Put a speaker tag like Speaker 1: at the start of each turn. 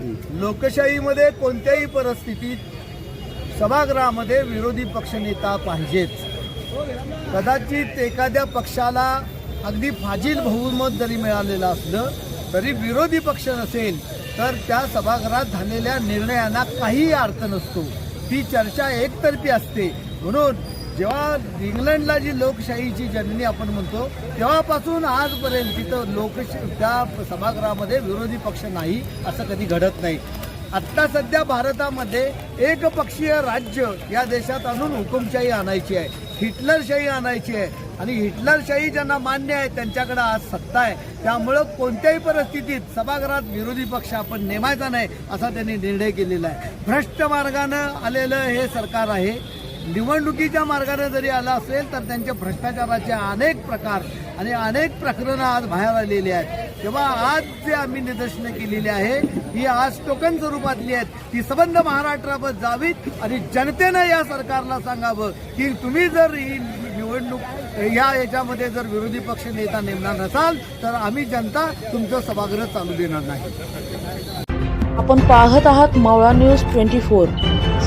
Speaker 1: लोकशाहीमध्ये कोणत्याही परिस्थितीत सभागृहामध्ये विरोधी पक्षनेता पाहिजेच कदाचित एखाद्या पक्षाला अगदी फाजील बहुमत जरी मिळालेलं असलं तरी विरोधी पक्ष नसेल तर त्या सभागृहात झालेल्या निर्णयांना काहीही अर्थ नसतो. ती चर्चा एकतर्फी असते. म्हणून जेव्हा इंग्लंडला जी लोकशाहीची जननी आपण म्हणतो तेव्हापासून आजपर्यंत तिथं लोकश त्या सभागृहामध्ये विरोधी पक्ष नाही असं कधी घडत नाही. आत्ता सध्या भारतामध्ये एकपक्षीय राज्य या देशात आणून हुकुमशाही आणायची आहे. हिटलरशाही आणायची आहे. आणि हिटलरशाही ज्यांना मान्य आहे त्यांच्याकडे आज सत्ता आहे. त्यामुळं कोणत्याही परिस्थितीत सभागृहात विरोधी पक्ष आपण नेमायचा नाही असा त्यांनी निर्णय केलेला आहे. भ्रष्ट मार्गानं आलेलं हे सरकार आहे. निवडणुकीच्या मार्गाने जरी आला असेल तर त्यांच्या भ्रष्टाचाराचे अनेक प्रकार आणि अनेक प्रकरणं आज बाहेर आलेली आहेत. तेव्हा आज जे आम्ही निदर्शनं केलेली आहे ही आज टोकन स्वरूपातली आहेत. ती संबंध महाराष्ट्रावर जावीत आणि जनतेनं या सरकारला सांगावं की तुम्ही जर ही निवडणूक या याच्यामध्ये जर विरोधी पक्ष नेता नेमणार नसाल तर आम्ही जनता तुमचं सभागृह चालू देणार नाही.
Speaker 2: आपण पाहत आहात मावळा न्यूज ट्वेंटी फोर.